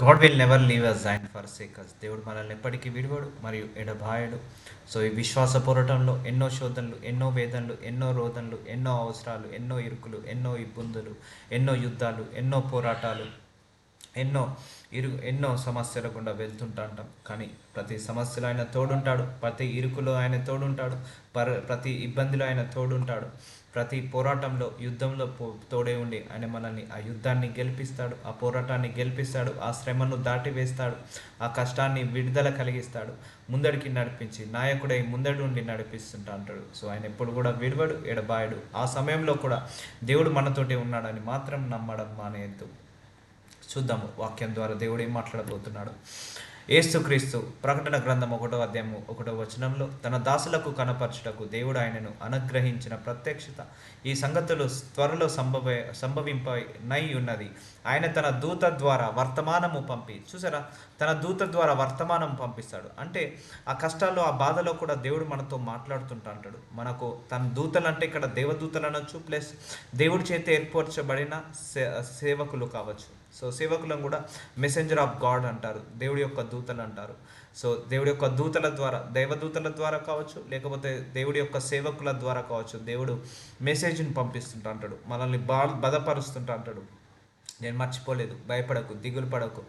God will never leave us and forsake దేవుడు మనల్ని ఎప్పటికీ విడివాడు మరియు ఎడబాయడు. సో ఈ విశ్వాస పోరాటంలో ఎన్నో శోధనలు ఎన్నో వేదనలు ఎన్నో రోదనలు ఎన్నో అవసరాలు ఎన్నో ఇరుకులు ఎన్నో ఇబ్బందులు ఎన్నో యుద్ధాలు ఎన్నో పోరాటాలు ఎన్నో ఇరు ఎన్నో సమస్యల గుండా వెళ్తుంటా అంటాం కానీ ప్రతి సమస్యలో ఆయన తోడుంటాడు ప్రతి ఇరుకులో ఆయన తోడుంటాడు పర ప్రతి ఇబ్బందిలో ఆయన తోడుంటాడు. ప్రతి పోరాటంలో యుద్ధంలో పో తోడే ఉండి ఆయన మనల్ని ఆ యుద్ధాన్ని గెలిపిస్తాడు ఆ పోరాటాన్ని గెలిపిస్తాడు ఆ శ్రమను దాటివేస్తాడు ఆ కష్టాన్ని విడుదల కలిగిస్తాడు ముందడికి నడిపించి నాయకుడై ముందడి ఉండి నడిపిస్తుంటా అంటాడు. సో ఆయన ఎప్పుడు కూడా విడవడు ఎడబాయడు. ఆ సమయంలో కూడా దేవుడు మనతోటే ఉన్నాడని మాత్రం నమ్మడం మానేయద్దు. చూద్దాము వాక్యం ద్వారా దేవుడు ఏం మాట్లాడబోతున్నాడు. ఏసుక్రీస్తు ప్రకటన గ్రంథం ఒకటో అధ్యాయము ఒకటో వచనంలో తన దాసులకు కనపరచుటకు దేవుడు ఆయనను అనుగ్రహించిన ప్రత్యక్షత ఈ సంగతులు త్వరలో సంభవ సంభవింపనై ఉన్నది. ఆయన తన దూత ద్వారా వర్తమానము పంపి చూసారా? తన దూత ద్వారా వర్తమానం పంపిస్తాడు. అంటే ఆ కష్టాల్లో ఆ బాధలో కూడా దేవుడు మనతో మాట్లాడుతుంటా అంటాడు. మనకు తన దూతలు అంటే ఇక్కడ దేవదూతలు అనొచ్చు ప్లస్ దేవుడి చేత ఏర్పరచబడిన సే సేవకులు కావచ్చు. సో సేవకులను కూడా మెసెంజర్ ఆఫ్ గాడ్ అంటారు దేవుడి యొక్క దూతలు అంటారు. సో దేవుడి యొక్క దూతల ద్వారా దైవదూతల ద్వారా కావచ్చు లేకపోతే దేవుడి యొక్క సేవకుల ద్వారా కావచ్చు దేవుడు మెసేజ్ని పంపిస్తుంటా అంటాడు మనల్ని బా బధపరుస్తుంటా అంటాడు. నేను మర్చిపోలేదు భయపడకు దిగులు పడకు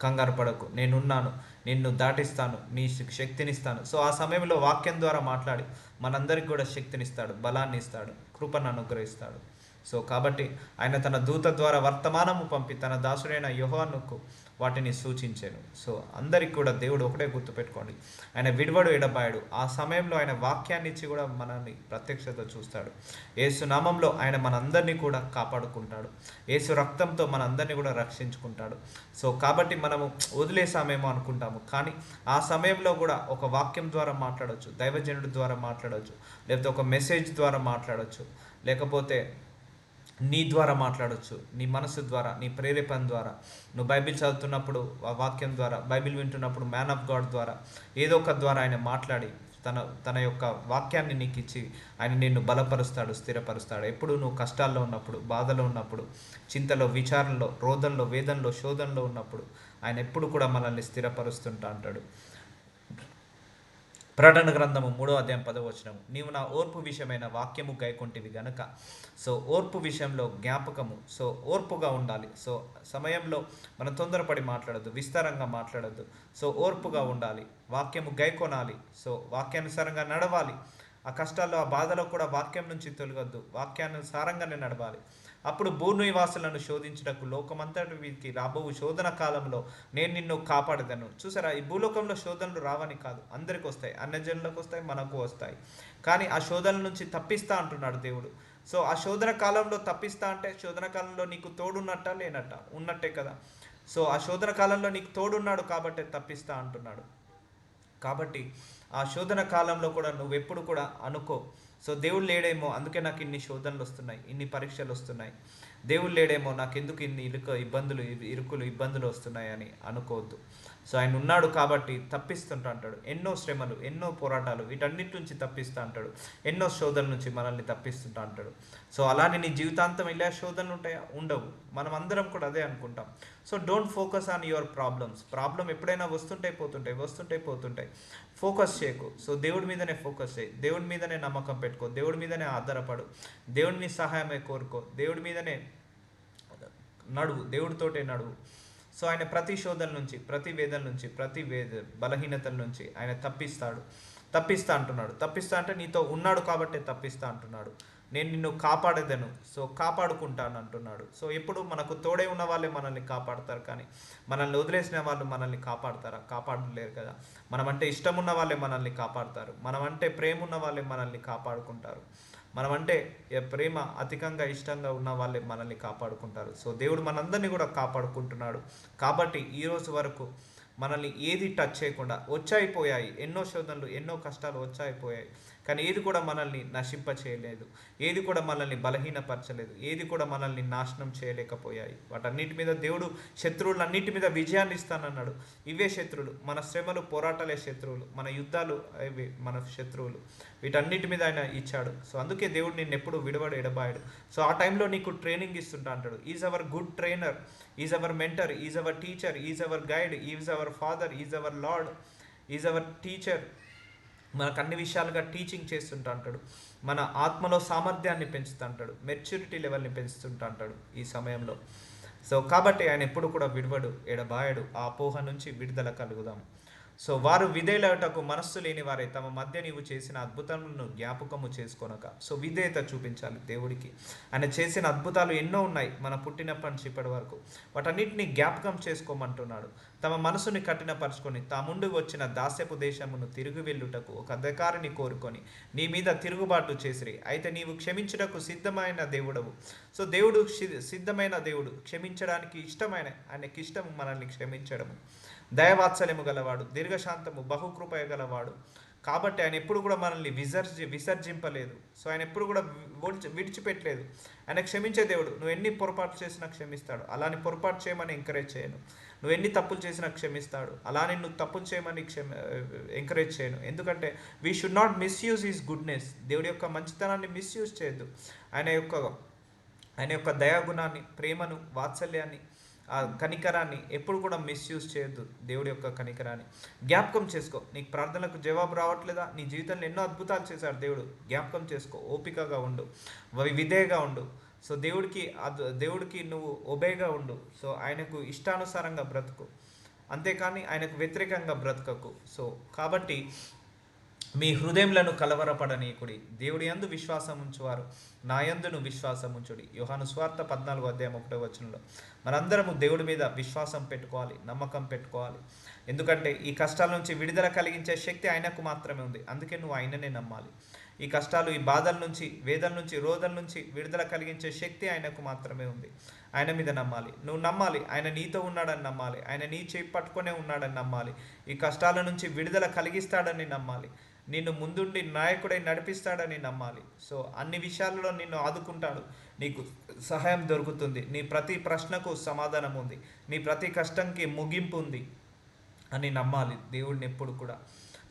కంగారు పడకు నేనున్నాను నిన్ను దాటిస్తాను నీ శక్తినిస్తాను. సో ఆ సమయంలో వాక్యం ద్వారా మాట్లాడి మనందరికి కూడా శక్తినిస్తాడు బలాన్ని ఇస్తాడు కృపను అనుగ్రహిస్తాడు. సో కాబట్టి ఆయన తన దూత ద్వారా వర్తమానము పంపి తన దాసుడైన యోహానుకు వాటిని సూచించాను. సో అందరికి కూడా దేవుడు ఒకటే గుర్తుపెట్టుకోండి ఆయన విడివడు ఎడబాయడు. ఆ సమయంలో ఆయన వాక్యాన్ని ఇచ్చి కూడా మనల్ని ప్రత్యక్షత చూస్తాడు. ఏసు నామంలో ఆయన మనందరినీ కూడా కాపాడుకుంటాడు. ఏసు రక్తంతో మనందరినీ కూడా రక్షించుకుంటాడు. సో కాబట్టి మనము వదిలేసామేమో అనుకుంటాము. కానీ ఆ సమయంలో కూడా ఒక వాక్యం ద్వారా మాట్లాడవచ్చు దైవజనుడి ద్వారా మాట్లాడవచ్చు లేకపోతే ఒక మెసేజ్ ద్వారా మాట్లాడవచ్చు లేకపోతే నీ ద్వారా మాట్లాడవచ్చు నీ మనసు ద్వారా నీ ప్రేరేపణ ద్వారా. నువ్వు బైబిల్ చదువుతున్నప్పుడు ఆ వాక్యం ద్వారా బైబిల్ వింటున్నప్పుడు మ్యాన్ ఆఫ్ గాడ్ ద్వారా ఏదో ఒక ద్వారా ఆయన మాట్లాడి తన తన యొక్క వాక్యాన్ని నీకు ఇచ్చి ఆయన నిన్ను బలపరుస్తాడు స్థిరపరుస్తాడు. ఎప్పుడు నువ్వు కష్టాల్లో ఉన్నప్పుడు బాధలో ఉన్నప్పుడు చింతలో విచారణలో రోదంలో వేదంలో శోధనలో ఉన్నప్పుడు ఆయన ఎప్పుడు కూడా మనల్ని స్థిరపరుస్తుంటా అంటాడు. ప్రకటన గ్రంథము మూడో అధ్యాయం పదవచనము నీవు నా ఓర్పు విషయమైన వాక్యము గైకొంటివి గనక సో ఓర్పు విషయంలో జ్ఞాపకము సో ఓర్పుగా ఉండాలి. సో సమయంలో మనం తొందరపడి మాట్లాడద్దు విస్తారంగా మాట్లాడద్దు. సో ఓర్పుగా ఉండాలి వాక్యము గైకొనాలి సో వాక్యానుసారంగా నడవాలి. ఆ కష్టాల్లో ఆ బాధలో కూడా వాక్యం నుంచి తొలగొద్దు వాక్యానుసారంగానే నడవాలి. అప్పుడు భూనివాసులను శోధించుటకు లోకమంతటి వీరికి రాబోవు శోధన కాలంలో నేను నిన్ను కాపాడదను. చూసారా ఈ భూలోకంలో శోధనలు రావని కాదు. అందరికి వస్తాయి. అన్యజనులకు వస్తాయి మనకు వస్తాయి. కానీ ఆ శోధనల నుంచి తప్పిస్తా అంటున్నాడు దేవుడు. సో ఆ శోధన కాలంలో తప్పిస్తా అంటే శోధన కాలంలో నీకు తోడున్నట్ట లేనట్ట? ఉన్నట్టే కదా. సో ఆ శోధన కాలంలో నీకు తోడున్నాడు కాబట్టి తప్పిస్తా అంటున్నాడు. కాబట్టి ఆ శోధన కాలంలో కూడా నువ్వు ఎప్పుడు కూడా అనుకో. సో దేవుడు లేడేమో అందుకే నాకు ఇన్ని శోధనలు వస్తున్నాయి ఇన్ని పరీక్షలు వస్తున్నాయి. దేవుడు లేడేమో నాకు ఎందుకు ఇన్ని ఇరుక ఇబ్బందులు ఇరుకులు ఇబ్బందులు వస్తున్నాయి అని అనుకోవద్దు. సో ఆయన ఉన్నాడు కాబట్టి తప్పిస్తుంటా అంటాడు. ఎన్నో శ్రమలు ఎన్నో పోరాటాలు వీటన్నిటి నుంచి తప్పిస్తూ అంటాడు. ఎన్నో శోధనల నుంచి మనల్ని తప్పిస్తుంటా అంటాడు. సో అలానే నీ జీవితాంతం ఇలా శోధనలు ఉంటాయా? ఉండవు. మనం అందరం కూడా అదే అనుకుంటాం. So don't focus on your problems. Problem ఎప్పుడైనా వస్తుంటాయి పోతుంటాయి వస్తుంటాయి పోతుంటాయి. ఫోకస్ చేయకు. సో దేవుడి మీదనే ఫోకస్ చేయి. దేవుడి మీదనే నమ్మకం పెట్టుకో. దేవుడి మీదనే ఆధారపడు. దేవుడిని సహాయమే కోరుకో. దేవుడి మీదనే నడువు. దేవుడితోటే నడువు. సో ఆయన ప్రతి శోధన నుంచి ప్రతి వేదన నుంచి ప్రతి వేద బలహీనతల నుంచి ఆయన తప్పిస్తాడు. తప్పిస్తా అంటున్నాడు. తప్పిస్తా అంటే నీతో ఉన్నాడు కాబట్టే తప్పిస్తా అంటున్నాడు. నేను నిన్ను కాపాడేదను సో కాపాడుకుంటాను అంటున్నాడు. సో ఎప్పుడు మనకు తోడే ఉన్న వాళ్ళే మనల్ని కాపాడతారు కానీ మనల్ని వదిలేసిన వాళ్ళు మనల్ని కాపాడతారా? కాపాడలేరు కదా. మనమంటే ఇష్టం ఉన్న వాళ్ళే మనల్ని కాపాడతారు. మనమంటే ప్రేమ ఉన్న వాళ్ళే మనల్ని కాపాడుకుంటారు. మనమంటే ప్రేమ అధికంగా ఇష్టంగా ఉన్న వాళ్ళే మనల్ని కాపాడుకుంటారు. సో దేవుడు మనందరినీ కూడా కాపాడుకుంటున్నాడు. కాబట్టి ఈ రోజు వరకు మనల్ని ఏది టచ్ చేయకుండా వచ్చాయిపోయాయి. ఎన్నో శోధనలు ఎన్నో కష్టాలు వచ్చాయిపోయాయి. కానీ ఏది కూడా మనల్ని నశింప చేయలేదు ఏది కూడా మనల్ని బలహీనపరచలేదు. ఏది కూడా మనల్ని నాశనం చేయలేకపోయాయి. వాటన్నిటి మీద దేవుడు శత్రువులన్నిటి మీద విజయాన్ని ఇస్తానన్నాడు. ఇవే శత్రువులు. మన శ్రమలు పోరాటాలే శత్రువులు. మన యుద్ధాలు ఇవి మన శత్రువులు. వీటన్నిటి మీద ఆయన ఇచ్చాడు. సో అందుకే దేవుడు నిన్ను ఎప్పుడు విడవడు ఎడబాయడు. సో ఆ టైంలో నీకు ట్రైనింగ్ ఇస్తుంటా అంటాడు. Is our good trainer is our mentor is our teacher is our guide is our father is our lord is our teacher మనకు అన్ని విషయాలుగా టీచింగ్ చేస్తుంటా అంటాడు. మన ఆత్మలో సామర్థ్యాన్ని పెంచుతా అంటాడు. మెచ్యూరిటీ లెవెల్ని పెంచుతుంటా అంటాడు ఈ సమయంలో. సో కాబట్టి ఆయన ఎప్పుడు కూడా విడవడు ఎడబాయడు ఆ అపోహ నుంచి విడుదల కలుగుదాం. సో వారు విధేయులటకు మనస్సు లేని వారే తమ మధ్య నీవు చేసిన అద్భుతములను జ్ఞాపకము చేసుకొనక. సో విధేయత చూపించాలి దేవుడికి. ఆయన చేసిన అద్భుతాలు ఎన్నో ఉన్నాయి మన పుట్టినప్పటి నుంచి ఇప్పటి వరకు. వాటన్నిటిని జ్ఞాపకం చేసుకోమంటున్నాడు. తమ మనసుని కఠినపరుచుకొని తాముండు వచ్చిన దాస్యపు దేశమును తిరిగి వెళ్ళుటకు ఒక అధికారిని కోరుకొని నీ మీద తిరుగుబాటు చేసిరి. అయితే నీవు క్షమించుటకు సిద్ధమైన దేవుడవు. సో దేవుడు సి- సిద్ధమైన దేవుడు. క్షమించడానికి ఇష్టమైన ఆయనకి ఇష్టం మనల్ని క్షమించడము. దయవాత్సల్యము గలవాడు దీర్ఘశాంతము బహుకృపయ గలవాడు. కాబట్టి ఆయన ఎప్పుడు కూడా మనల్ని విసర్జి విసర్జింపలేదు. సో ఆయన ఎప్పుడు కూడా విడిచి విడిచిపెట్టలేదు. ఆయన క్షమించే దేవుడు. నువ్వు ఎన్ని పొరపాటు చేసినా క్షమిస్తాడు. అలాని పొరపాటు చేయమని ఎంకరేజ్ చేయను. నువ్వు ఎన్ని తప్పులు చేసినా క్షమిస్తాడు. అలానే నువ్వు తప్పులు చేయమని క్షమ ఎంకరేజ్ చేయను. ఎందుకంటే we should not misuse is goodness దేవుడి యొక్క మంచితనాన్ని మిస్యూజ్ చేయొద్దు. ఆయన యొక్క ఆయన యొక్క దయాగుణాన్ని ప్రేమను వాత్సల్యాన్ని ఆ కనికరాన్ని ఎప్పుడు కూడా మిస్యూజ్ చేయొద్దు దేవుడి యొక్క కనికరాన్ని. జ్ఞాపకం చేసుకో నీకు ప్రార్థనలకు జవాబు రావట్లేదా? నీ జీవితంలో ఎన్నో అద్భుతాలు చేశాడు దేవుడు. జ్ఞాపకం చేసుకో ఓపికగా ఉండు. విధేయగా ఉండు. సో దేవుడికి అద్- దేవుడికి నువ్వు ఒబేగా ఉండు. సో ఆయనకు ఇష్టానుసారంగా బ్రతుకు. అంతేకాని ఆయనకు వ్యతిరేకంగా బ్రతకకు. సో కాబట్టి మీ హృదయంలను కలవరపడనీయకుడి. దేవుడి యందు విశ్వాసం ఉంచువారు. నా యందును విశ్వాసం ఉంచుడి. యోహాను స్వార్థ పద్నాలుగు అధ్యాయం ఒకటో వచనంలో మనందరము దేవుడి మీద విశ్వాసం పెట్టుకోవాలి నమ్మకం పెట్టుకోవాలి. ఎందుకంటే ఈ కష్టాల నుంచి విడుదల కలిగించే శక్తి ఆయనకు మాత్రమే ఉంది. అందుకే నువ్వు ఆయననే నమ్మాలి. ఈ కష్టాలు ఈ బాధల నుంచి వేదల నుంచి రోదల నుంచి విడుదల కలిగించే శక్తి ఆయనకు మాత్రమే ఉంది. ఆయన మీద నమ్మాలి. నువ్వు నమ్మాలి. ఆయన నీతో ఉన్నాడని నమ్మాలి. ఆయన నీ చేయి పట్టుకొనే ఉన్నాడని నమ్మాలి. ఈ కష్టాల నుంచి విడుదల కలిగిస్తాడని నమ్మాలి. నిన్ను ముందుండి నాయకుడై నడిపిస్తాడని నమ్మాలి. సో అన్ని విషయాల్లో నిన్ను ఆదుకుంటాడు. నీకు సహాయం దొరుకుతుంది. నీ ప్రతి ప్రశ్నకు సమాధానం ఉంది. నీ ప్రతి కష్టంకి ముగింపు ఉంది అని నమ్మాలి దేవుడిని ఎప్పుడు కూడా.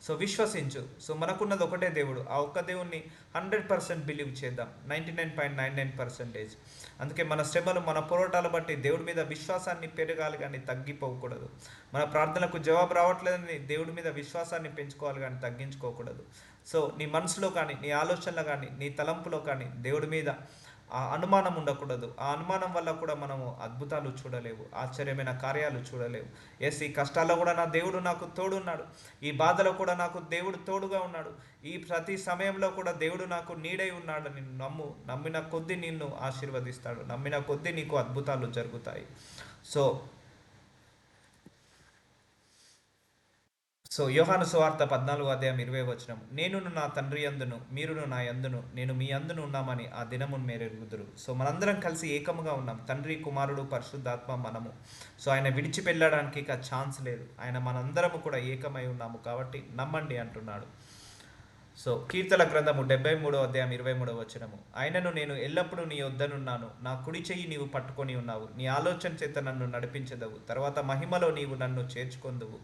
సో విశ్వసించు. సో మనకున్నది ఒకటే దేవుడు. ఆ ఒక్క దేవుణ్ణి హండ్రెడ్ పర్సెంట్ బిలీవ్ చేద్దాం. Ninety nine point nine nine percentage. అందుకే మన శ్రమలు మన పోరాటాలు బట్టి దేవుడి మీద విశ్వాసాన్ని పెరగాలి కానీ తగ్గిపోకూడదు. మన ప్రార్థనలకు జవాబు రావట్లేదని దేవుడి మీద విశ్వాసాన్ని పెంచుకోవాలి కానీ తగ్గించుకోకూడదు. సో నీ మనసులో కానీ నీ ఆలోచనలో కానీ నీ తలంపులో కానీ దేవుడి మీద ఆ అనుమానం ఉండకూడదు. ఆ అనుమానం వల్ల కూడా మనము అద్భుతాలు చూడలేవు ఆశ్చర్యమైన కార్యాలు చూడలేవు. ఎస్ ఈ కష్టాల్లో కూడా నా దేవుడు నాకు తోడున్నాడు. ఈ బాధలో కూడా నాకు దేవుడు తోడుగా ఉన్నాడు. ఈ ప్రతి సమయంలో కూడా దేవుడు నాకు నీడై ఉన్నాడు నిన్ను నమ్ము నమ్మిన కొద్దీ నిన్ను ఆశీర్వదిస్తాడు. నమ్మిన కొద్దీ నీకు అద్భుతాలు జరుగుతాయి. సో సో యోహాను సువార్త పద్నాలుగు అధ్యాయం ఇరవై వచ్చినం నేనును నా తండ్రి అందును మీరును నా యందును నేను మీ అందును ఉన్నామని ఆ దినమును ఎరుగుదురు. సో మనందరం కలిసి ఏకముగా ఉన్నాం తండ్రి కుమారుడు పరిశుద్ధాత్మ మనము. సో ఆయన విడిచిపెళ్ళడానికి ఇక ఛాన్స్ లేదు ఆయన మనందరము కూడా ఏకమై ఉన్నాము కాబట్టి నమ్మండి అంటున్నాడు. సో కీర్తన గ్రంథము డెబ్బై మూడో అధ్యాయం ఇరవై మూడో వచనము. ఆయనను నేను ఎల్లప్పుడూ నీ వద్దనున్నాను నా కుడి చెయ్యి నీవు పట్టుకొని ఉన్నావు. నీ ఆలోచన చేత నన్ను నడిపించదవు. తర్వాత మహిమలో నీవు నన్ను చేర్చుకొందువు.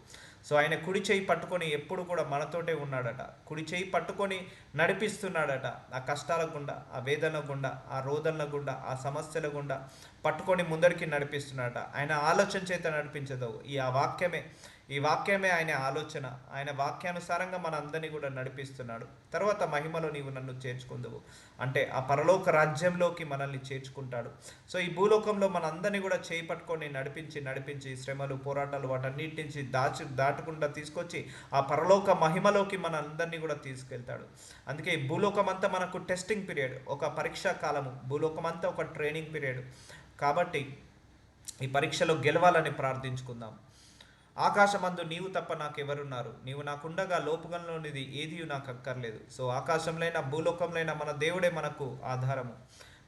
సో ఆయన కుడి చేయి పట్టుకొని ఎప్పుడు కూడా మనతోటే ఉన్నాడట. కుడి చేయి పట్టుకొని నడిపిస్తున్నాడట. ఆ కష్టాల గుండా ఆ వేదన గుండా ఆ రోదనల గుండా ఆ సమస్యల గుండా పట్టుకొని ముందరికి నడిపిస్తున్నాడట. ఆయన ఆలోచన చేత నడిపించదవు. ఈ ఆ వాక్యమే ఈ వాక్యమే ఆయన ఆలోచన. ఆయన వాక్యానుసారంగా మన అందరినీ కూడా నడిపిస్తున్నాడు. తర్వాత మహిమలో నీవు నన్ను చేర్చుకుందువు. అంటే ఆ పరలోక రాజ్యంలోకి మనల్ని చేర్చుకుంటాడు. సో ఈ భూలోకంలో మన అందరినీ కూడా చేయి పట్టుకొని నడిపించి నడిపించి శ్రమలు పోరాటాలు వాటన్నిటి నుంచి దాచి దాటకుండా తీసుకొచ్చి ఆ పరలోక మహిమలోకి మన అందరినీ కూడా తీసుకెళ్తాడు. అందుకే ఈ భూలోకం అంతా మనకు టెస్టింగ్ పీరియడ్ ఒక పరీక్షా కాలము. భూలోకం అంతా ఒక ట్రైనింగ్ పీరియడ్ కాబట్టి ఈ పరీక్షలో గెలవాలని ప్రార్థించుకుందాం. ఆకాశమందు నీవు తప్ప నాకెవరున్నారు? నీవు నాకుండగా లోపుగంలోనిది ఏది నాకు అక్కర్లేదు సో ఆకాశంలైనా భూలోకంలైనా మన దేవుడే మనకు ఆధారము.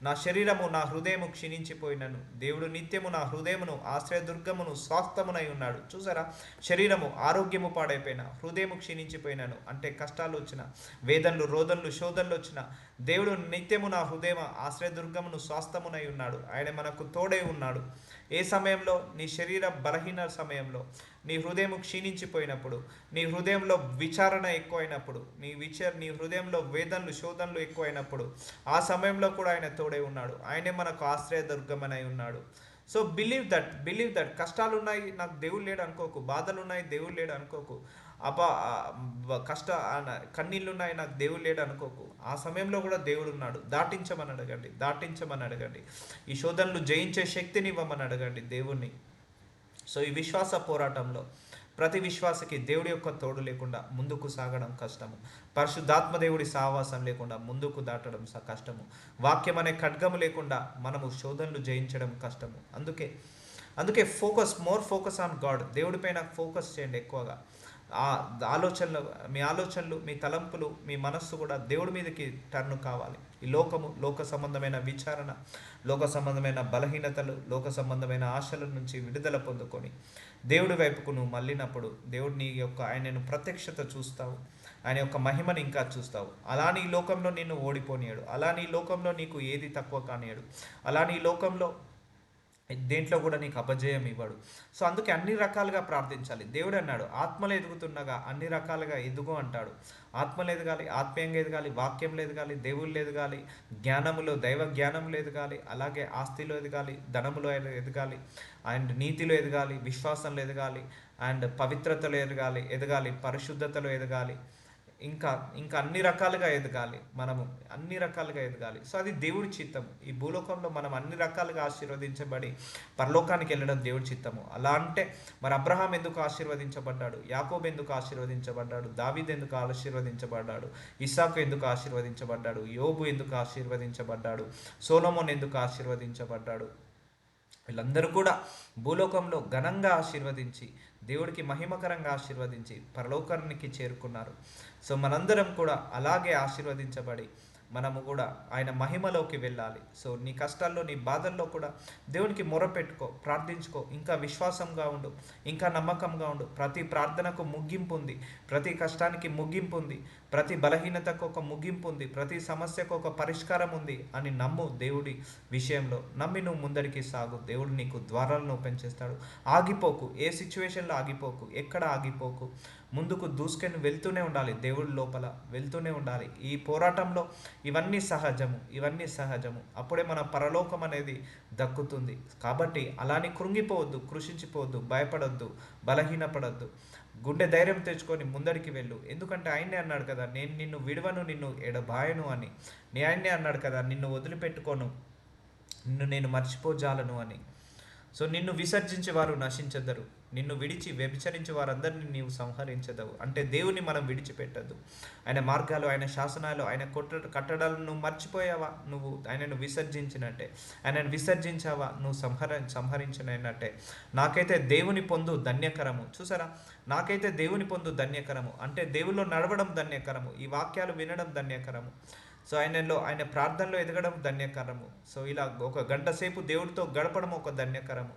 నా శరీరము నా హృదయము క్షీణించిపోయినను. దేవుడు నిత్యము నా హృదయమును ఆశ్రయదుర్గమును స్వాస్థమునై ఉన్నాడు. చూసారా? శరీరము ఆరోగ్యము పాడైపోయిన హృదయము క్షీణించిపోయినను. అంటే కష్టాలు వచ్చిన వేదనలు రోదనలు శోధనలు వచ్చిన దేవుడు నిత్యము నా హృదయం ఆశ్రయదుర్గమును స్వాస్థమునై ఉన్నాడు. ఆయన మనకు తోడై ఉన్నాడు. ఏ సమయంలో? నీ శరీర బలహీన సమయంలో. నీ హృదయం క్షీణించిపోయినప్పుడు నీ హృదయంలో విచారణ ఎక్కువైనప్పుడు నీ విచార నీ హృదయంలో వేదనలు శోధనలు ఎక్కువైనప్పుడు ఆ సమయంలో కూడా ఆయన తోడై ఉన్నాడు. ఆయనే మనకు ఆశ్రయదుర్గమనై ఉన్నాడు. So believe that believe that కష్టాలు ఉన్నాయి నాకు దేవుడు లేడు అనుకోకు. బాధలు ఉన్నాయి దేవుడు లేడు అనుకోకు. అబ్బా కష్ట కన్నీళ్ళున్నాయి నాకు దేవుడు లేడు అనుకోకు. ఆ సమయంలో కూడా దేవుడు ఉన్నాడు. దాటించమని అడగండి దాటించమని అడగండి. ఈ శోధనలు జయించే శక్తిని ఇవ్వమని అడగండి దేవుణ్ణి. సో ఈ విశ్వాస పోరాటంలో ప్రతి విశ్వాసకి దేవుడి యొక్క తోడు లేకుండా ముందుకు సాగడం కష్టము. పరిశుద్ధాత్మ దేవుడి సావాసం లేకుండా ముందుకు దాటడం స కష్టము. వాక్యం అనే ఖడ్గము లేకుండా మనము శోధనలు జయించడం కష్టము. అందుకే అందుకే focus more focus on God. దేవుడిపైన focus చేయండి ఎక్కువగా. ఆ ఆలోచనలు మీ ఆలోచనలు మీ తలంపులు మీ మనస్సు కూడా దేవుడి మీదకి టర్న్ కావాలి. ఈ లోకము లోక సంబంధమైన విచారణ లోక సంబంధమైన బలహీనతలు లోక సంబంధమైన ఆశల నుంచి విడుదల పొందుకొని దేవుడి వైపుకు నువ్వు మళ్ళినప్పుడు దేవుడు నీ యొక్క ఆయనను ప్రత్యక్షత చూస్తావు. ఆయన యొక్క మహిమని ఇంకా చూస్తావు. అలా నీ లోకంలో నిన్ను ఓడిపోనియాడు అలా నీ లోకంలో నీకు ఏది తక్కువ కానియాడు అలా నీ లోకంలో దేంట్లో కూడా నీకు అపజయం ఇవ్వడు. సో అందుకే అన్ని రకాలుగా ప్రార్థించాలి. దేవుడు అన్నాడు ఆత్మలు ఎదుగుతుండగా అన్ని రకాలుగా ఎదుగు అంటాడు. ఆత్మలు ఎదగాలి ఆత్మీయంగా ఎదగాలి వాక్యం ఎదగాలి దేవుళ్ళు ఎదగాలి జ్ఞానములో దైవ జ్ఞానములు ఎదగాలి అలాగే ఆస్తిలో ఎదగాలి ధనములో ఎదగాలి అండ్ నీతిలో ఎదగాలి విశ్వాసంలో ఎదగాలి అండ్ పవిత్రతలో ఎదగాలి ఎదగాలి పరిశుద్ధతలో ఎదగాలి. ఇంకా ఇంకా అన్ని రకాలుగా ఎదగాలి మనము. అన్ని రకాలుగా ఎదగాలి. సో అది దేవుడి చిత్తము ఈ భూలోకంలో మనం అన్ని రకాలుగా ఆశీర్వదించబడి పరలోకానికి వెళ్ళడం దేవుడి చిత్తము. అలా అంటే మరి అబ్రహాం ఎందుకు ఆశీర్వదించబడ్డాడు? యాకోబ్ ఎందుకు ఆశీర్వదించబడ్డాడు? దావీద్ ఎందుకు ఆశీర్వదించబడ్డాడు? ఇసాకు ఎందుకు ఆశీర్వదించబడ్డాడు? యోబు ఎందుకు ఆశీర్వదించబడ్డాడు? సోలమోన్ ఎందుకు ఆశీర్వదించబడ్డాడు? వీళ్ళందరూ కూడా భూలోకంలో ఘనంగా ఆశీర్వదించి దేవుడికి మహిమకరంగా ఆశీర్వదించి పరలోకానికి చేరుకున్నారు. సో మనందరం కూడా అలాగే ఆశీర్వదించబడి మనము కూడా ఆయన మహిమలోకి వెళ్ళాలి. సో నీ కష్టాల్లో నీ బాధల్లో కూడా దేవునికి మొరపెట్టుకో ప్రార్థించుకో. ఇంకా విశ్వాసంగా ఉండు ఇంకా నమ్మకంగా ఉండు. ప్రతి ప్రార్థనకు ముగింపు ఉంది ప్రతి కష్టానికి ముగింపు ఉంది. ప్రతి బలహీనతకు ఒక ముగింపు ఉంది ప్రతి సమస్యకు ఒక పరిష్కారం ఉంది అని నమ్ము దేవుడి విషయంలో. నమ్మి నువ్వు ముందరికి సాగు. దేవుడు నీకు ద్వారాలను ఓపెన్ చేస్తాడు ఆగిపోకు. ఏ సిచ్యువేషన్లో ఆగిపోకు? ఎక్కడ ఆగిపోకు? ముందుకు దూసుకొని వెళ్తూనే ఉండాలి దేవుడి లోపల. వెళ్తూనే ఉండాలి. ఈ పోరాటంలో ఇవన్నీ సహజము. ఇవన్నీ సహజము. అప్పుడే మన పరలోకం అనేది దక్కుతుంది. కాబట్టి అలానే కృంగిపోవద్దు కృషించిపోవద్దు భయపడొద్దు బలహీనపడొద్దు. గుండె ధైర్యం తెచ్చుకొని ముందరికి వెళ్ళు. ఎందుకంటే ఆయనే అన్నాడు కదా నేను నిన్ను విడవను నిన్ను ఎడబాయను అని. నీ ఆయన్నే అన్నాడు కదా నిన్ను వదిలిపెట్టుకోను నిన్ను నేను మర్చిపోజాలను అని. సో నిన్ను విసర్జించే వారు నశించదరు. నిన్ను విడిచి వ్యభిచరించే వారందరినీ నీవు సంహరించదవు. అంటే దేవుని మనం విడిచిపెట్టద్దు. ఆయన మార్గాలు ఆయన శాసనాలు ఆయన కొట్ట కట్టడాలను నువ్వు మర్చిపోయావా? నువ్వు ఆయనను విసర్జించినట్టే. ఆయనను విసర్జించావా? నువ్వు సంహర సంహరించినట్టే. నాకైతే దేవుని పొందు ధన్యకరము. చూసారా? నాకైతే దేవుని పొందు ధన్యకరము. అంటే దేవుల్లో నడవడం ధన్యకరము. ఈ వాక్యాలు వినడం ధన్యకరము. సో ఆయనలో ఆయన ప్రార్థనలో ఎదగడం ధన్యకరము. సో ఇలా ఒక గంట సేపు దేవుడితో గడపడం ఒక ధన్యకరము.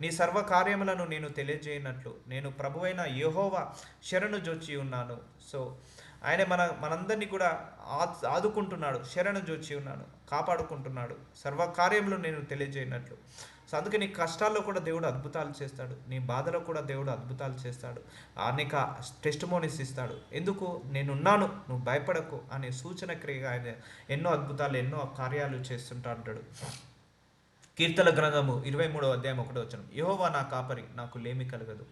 నీ సర్వ కార్యములను నేను తెలియజేయనట్లు నేను ప్రభువైన యహోవ శరణు జోచి ఉన్నాను. సో ఆయన మన మనందరినీ కూడా ఆదుకుంటున్నాడు శరణు జోచి ఉన్నాడు కాపాడుకుంటున్నాడు. సర్వ కార్యములు నేను తెలియజేయనట్లు. సో అందుకే నీ కష్టాల్లో కూడా దేవుడు అద్భుతాలు చేస్తాడు. నీ బాధలో కూడా దేవుడు అద్భుతాలు చేస్తాడు. అనేక టెస్ట్ మోనిస్ ఇస్తాడు. ఎందుకు? నేనున్నాను నువ్వు భయపడకు అనే సూచన క్రియగా ఆయన ఎన్నో అద్భుతాలు ఎన్నో కార్యాలు చేస్తుంటా అంటాడు. కీర్తన గ్రంథము ఇరవై మూడో అధ్యాయం ఒకటో వచ్చిన యహోవా నా కాపరి నాకు లేమి కలగదు.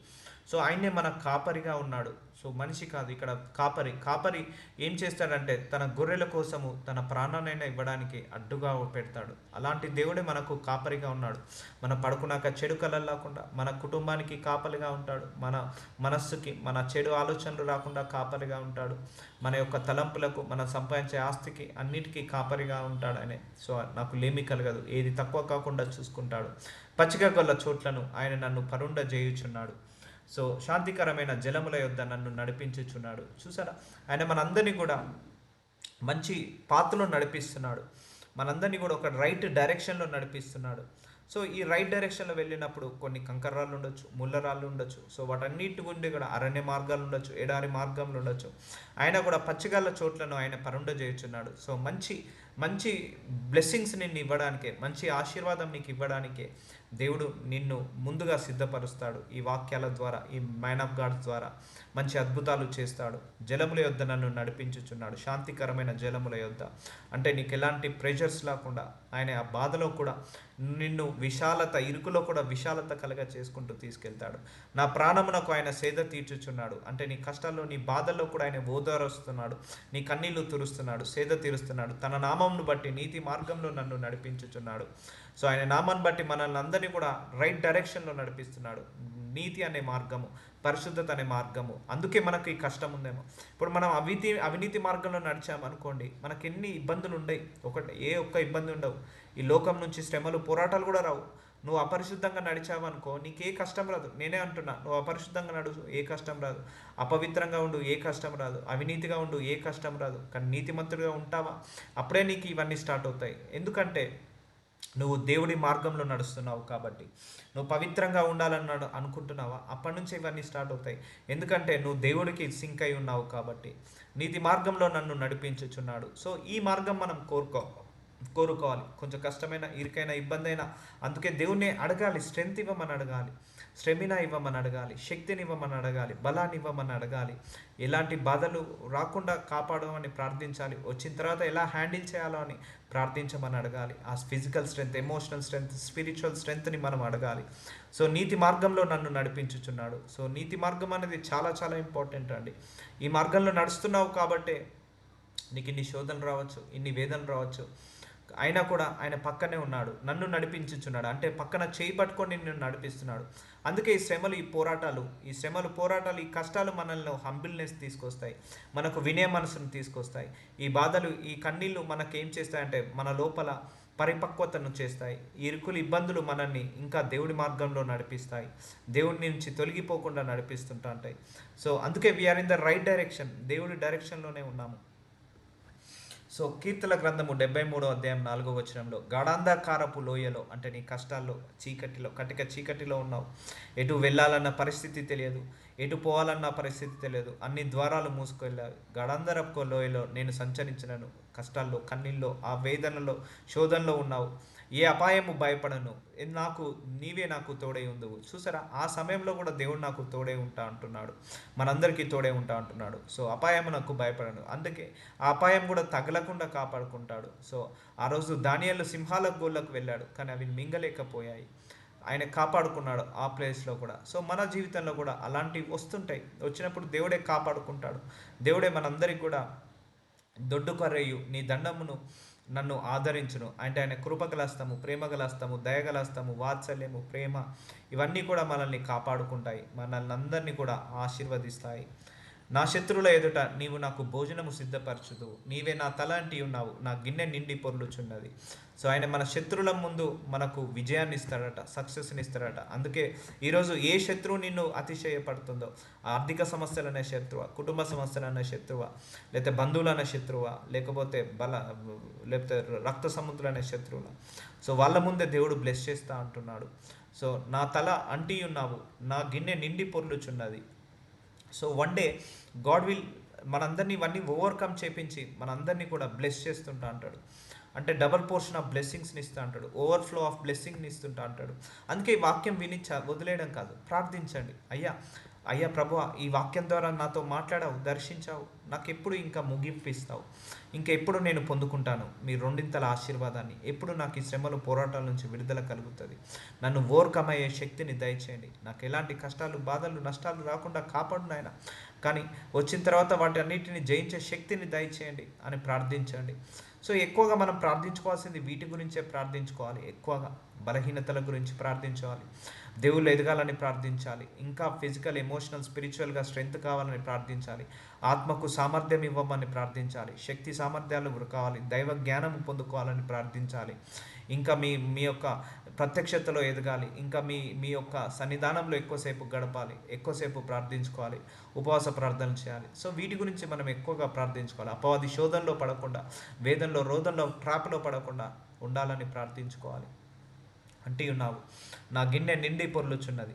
సో ఆయనే మన కాపరిగా ఉన్నాడు. సో మనిషి కాదు ఇక్కడ కాపరి. కాపరి ఏం చేస్తాడంటే తన గొర్రెల కోసము తన ప్రాణానైనా ఇవ్వడానికి అడ్డుగా పెడతాడు. అలాంటి దేవుడే మనకు కాపరిగా ఉన్నాడు. మన పడుకున్నాక చెడు కలల్లాకుండా మన కుటుంబానికి కాపరిగా ఉంటాడు. మన మనస్సుకి మన చెడు ఆలోచనలు రాకుండా కాపరిగా ఉంటాడు. మన యొక్క తలంపులకు మన సంపాదించే ఆస్తికి అన్నిటికీ కాపరిగా ఉంటాడు అనే సో నాకు లేమి కలగదు. ఏది తక్కువ కాకుండా చూసుకుంటాడు. పచ్చిక గొల్ల చోట్లను ఆయన నన్ను పరుండ చేయుచున్నాడు సో శాంతికరమైన జలముల యొద్ద నన్ను నడిపించుచున్నాడు. చూసారా? ఆయన మనందరినీ కూడా మంచి పాత్రలో నడిపిస్తున్నాడు. మనందరినీ కూడా ఒక రైట్ డైరెక్షన్లో నడిపిస్తున్నాడు. సో ఈ రైట్ డైరెక్షన్లో వెళ్ళినప్పుడు కొన్ని కంకర్రాళ్ళు ఉండొచ్చు ముళ్ళరాళ్ళు ఉండొచ్చు. సో వాటన్నిటి గుండి కూడా అరణ్య మార్గాలు ఉండొచ్చు ఎడారి మార్గంలో ఉండొచ్చు. ఆయన కూడా పచ్చిగల్ల చోట్లను ఆయన పరుండ చేయుచున్నాడు. సో మంచి మంచి బ్లెస్సింగ్స్ నిన్ను ఇవ్వడానికే మంచి ఆశీర్వాదం నీకు ఇవ్వడానికే దేవుడు నిన్ను ముందుగా సిద్ధపరుస్తాడు. ఈ వాక్యాల ద్వారా ఈ మ్యాన్ ఆఫ్ గాడ్ ద్వారా మంచి అద్భుతాలు చేస్తాడు. జలముల యొద్ద నన్ను నడిపించుచున్నాడు. శాంతికరమైన జలముల యొద్ద. అంటే నీకు ఎలాంటి ప్రెషర్స్ లేకుండా ఆయన ఆ బాధలో కూడా నిన్ను విశాలత ఇరుకులో కూడా విశాలత కలగ చేసుకుంటూ తీసుకెళ్తాడు. నా ప్రాణమునకు ఆయన సేద తీర్చుచున్నాడు. అంటే నీ కష్టాల్లో నీ బాధల్లో కూడా ఆయన ఓదారుస్తున్నాడు. నీ కన్నీళ్ళు తురుస్తున్నాడు సేద తీరుస్తున్నాడు. తన నామంను బట్టి నీతి మార్గంలో నన్ను నడిపించుచున్నాడు. సో ఆయన నామాన్ని బట్టి మనల్ని అందరినీ కూడా రైట్ డైరెక్షన్లో నడిపిస్తున్నాడు. నీతి అనే మార్గము పరిశుద్ధత అనే మార్గము. అందుకే మనకు ఈ కష్టం ఉందేమో. ఇప్పుడు మనం అవినీతి అవినీతి మార్గంలో నడిచామనుకోండి మనకి ఎన్ని ఇబ్బందులు ఉండవు? ఒకటి ఏ ఒక్క ఇబ్బంది ఉండవు. ఈ లోకం నుంచి శ్రమలు పోరాటాలు కూడా రావు. నువ్వు అపరిశుద్ధంగా నడిచావనుకో నీకు ఏ కష్టం రాదు. నేనే అంటున్నా నువ్వు అపరిశుద్ధంగా నడుచు ఏ కష్టం రాదు. అపవిత్రంగా ఉండు ఏ కష్టం రాదు. అవినీతిగా ఉండు ఏ కష్టం రాదు. కానీ నీతిమంతుడిగా ఉంటావా? అప్పుడే నీకు ఇవన్నీ స్టార్ట్ అవుతాయి. ఎందుకంటే నువ్వు దేవుడి మార్గంలో నడుస్తున్నావు కాబట్టి. నువ్వు పవిత్రంగా ఉండాలన్నాడు అనుకుంటున్నావా? అప్పటి నుంచి ఇవన్నీ స్టార్ట్ అవుతాయి. ఎందుకంటే నువ్వు దేవుడికి సింక్ అయి ఉన్నావు కాబట్టి. నీతి మార్గంలో నన్ను నడిపించుచున్నాడు. సో ఈ మార్గం మనం కోరుకో కోరుకోవాలి. కొంచెం కష్టమైన ఇరుకైన ఇబ్బంది అయినా అందుకే దేవుణ్ణి అడగాలి. స్ట్రెంగ్త్ ఇవ్వమని అడగాలి. స్టెమినా ఇవ్వమని అడగాలి. శక్తిని ఇవ్వమని అడగాలి. బలాన్ని ఇవ్వమని అడగాలి. ఎలాంటి బాధలు రాకుండా కాపాడమని ప్రార్థించాలి. వచ్చిన తర్వాత ఎలా హ్యాండిల్ చేయాలో అని ప్రార్థించమని అడగాలి. ఆ physical strength emotional strength spiritual స్ట్రెంగ్త్ని మనం అడగాలి. సో నీతి మార్గంలో నన్ను నడిపించుచున్నాడు. సో నీతి మార్గం అనేది చాలా చాలా ఇంపార్టెంట్ అండి. ఈ మార్గంలో నడుస్తున్నావు కాబట్టే నీకు ఇన్ని శోధనలు రావచ్చు ఇన్ని వేదనలు రావచ్చు. అయినా కూడా ఆయన పక్కనే ఉన్నాడు. నన్ను నడిపించుచున్నాడు. అంటే పక్కన చేయి పట్టుకొని నిన్ను నడిపిస్తున్నాడు. అందుకే ఈ శ్రమలు ఈ పోరాటాలు ఈ శ్రమలు పోరాటాలు ఈ కష్టాలు మనల్ని హంబిల్నెస్ తీసుకొస్తాయి. మనకు వినయ మనసును తీసుకొస్తాయి. ఈ బాధలు ఈ కన్నీళ్ళు మనకేం చేస్తాయంటే మన లోపల పరిపక్వతను చేస్తాయి. ఈ ఇరుకులు ఇబ్బందులు మనల్ని ఇంకా దేవుడి మార్గంలో నడిపిస్తాయి. దేవుడి నుంచి తొలగిపోకుండా నడిపిస్తుంటా ఉంటాయి సో అందుకే we are in the right direction దేవుడి డైరెక్షన్లోనే ఉన్నాము. సో కీర్తల గ్రంథము డెబ్బై మూడో అధ్యాయం నాలుగో వచనంలో గాఢాంధకారపు లోయలో అంటే నీ కష్టాల్లో చీకటిలో కటిక చీకటిలో ఉన్నావు. ఎటు వెళ్ళాలన్న పరిస్థితి తెలియదు ఎటు పోవాలన్న పరిస్థితి తెలియదు. అన్ని ద్వారాలు మూసుకెళ్ళావు గాఢాంధరపు లోయలో నేను సంచరించినను. కష్టాల్లో కన్నీల్లో ఆ వేదనలో శోధనలో ఉన్నావు. ఏ అపాయము భయపడను. నాకు నీవే నాకు తోడై ఉందువు చూసారా? ఆ సమయంలో కూడా దేవుడు నాకు తోడే ఉంటా అంటున్నాడు. మనందరికీ తోడే ఉంటా అంటున్నాడు. సో అపాయము నాకు భయపడను. అందుకే ఆ అపాయం కూడా తగలకుండా కాపాడుకుంటాడు. సో ఆ రోజు దానియాలు సింహాల గోళ్ళకు వెళ్ళాడు. కానీ అవి మింగలేకపోయాయి. ఆయన కాపాడుకున్నాడు ఆ ప్లేస్లో కూడా. సో మన జీవితంలో కూడా అలాంటివి వస్తుంటాయి. వచ్చినప్పుడు దేవుడే కాపాడుకుంటాడు. దేవుడే మనందరికి కూడా దొడ్డు కర్రయ్యు నీ దండమును నన్ను ఆదరించును. అంటే ఆయన కృపగలస్తము ప్రేమగలస్తము దయగలస్తము వాత్సల్యము ప్రేమ ఇవన్నీ కూడా మనల్ని కాపాడుకుంటాయి. మనల్ని అందరినీ కూడా ఆశీర్వదిస్తాయి. నా శత్రువుల ఎదుట నీవు నాకు భోజనము సిద్ధపరచుదు నీవే నా తలాంటి ఉన్నావు. నా గిన్నె నిండి పొర్లుచున్నది. సో ఆయన మన శత్రువుల ముందు మనకు విజయాన్ని ఇస్తాడట సక్సెస్ని ఇస్తాడట అందుకే ఈరోజు ఏ శత్రువు నిన్ను అతిశయపడుతుందో ఆర్థిక సమస్యలు అనే శత్రువ కుటుంబ సమస్యలు అనే శత్రువ లేకపోతే బంధువులు అనే శత్రువ లేకపోతే బల లేకపోతే రక్త సముద్రులు అనే శత్రువుల? సో వాళ్ళ ముందే దేవుడు బ్లెస్ చేస్తా అంటున్నాడు. సో నా తల అంటి ఉన్నావు. నా గిన్నె నిండి పొర్లుచున్నది. So one day God will మనందరినీ ఇవన్నీ ఓవర్కమ్ చేపించి మనందరినీ కూడా బ్లెస్ చేస్తుంటా అంటాడు. అంటే డబల్ పోర్షన్ ఆఫ్ బ్లెస్సింగ్స్ని ఇస్తూ అంటాడు. ఓవర్ఫ్లో ఆఫ్ బ్లెస్సింగ్ని ఇస్తుంటా అంటాడు. అందుకే ఈ వాక్యం విని వదిలేయడం కాదు. ప్రార్థించండి. అయ్యా అయ్యా ప్రభు ఈ వాక్యం ద్వారా నాతో మాట్లాడావు దర్శించావు. నాకు ఎప్పుడు ఇంకా ముగింపు ఇస్తావు. ఇంకా ఎప్పుడు నేను పొందుకుంటాను? మీ రెండింతల ఆశీర్వాదాన్ని. ఎప్పుడు నాకు ఈ శ్రమలు పోరాటాల నుంచి విడుదల కలుగుతుంది? నన్ను ఓర్కమ్ అయ్యే శక్తిని దయచేయండి. నాకు ఎలాంటి కష్టాలు బాధలు నష్టాలు రాకుండా కాపాడు నాయన. కానీ వచ్చిన తర్వాత వాటి అన్నిటిని జయించే శక్తిని దయచేయండి అని ప్రార్థించండి. సో ఎక్కువగా మనం ప్రార్థించుకోవాల్సింది వీటి గురించే ప్రార్థించుకోవాలి. ఎక్కువగా బలహీనతల గురించి ప్రార్థించాలి. దేవుళ్ళు ఎదగాలని ప్రార్థించాలి. ఇంకా ఫిజికల్ ఎమోషనల్ స్పిరిచువల్గా స్ట్రెంగ్త్ కావాలని ప్రార్థించాలి. ఆత్మకు సామర్థ్యం ఇవ్వమని ప్రార్థించాలి. శక్తి సామర్థ్యాలు కావాలి. దైవ జ్ఞానం పొందుకోవాలని ప్రార్థించాలి. ఇంకా మీ మీ యొక్క ప్రత్యక్షతలో ఎదగాలి. ఇంకా మీ మీ యొక్క సన్నిధానంలో ఎక్కువసేపు గడపాలి. ఎక్కువసేపు ప్రార్థించుకోవాలి. ఉపవాస ప్రార్థన చేయాలి. సో వీటి గురించి మనం ఎక్కువగా ప్రార్థించుకోవాలి. అపవాది శోధనలో పడకుండా వేదంలో రోదంలో ట్రాప్లో పడకుండా ఉండాలని ప్రార్థించుకోవాలి. అంటీ ఉన్నావు. నా గిన్నె నిండి పొర్లుచున్నది.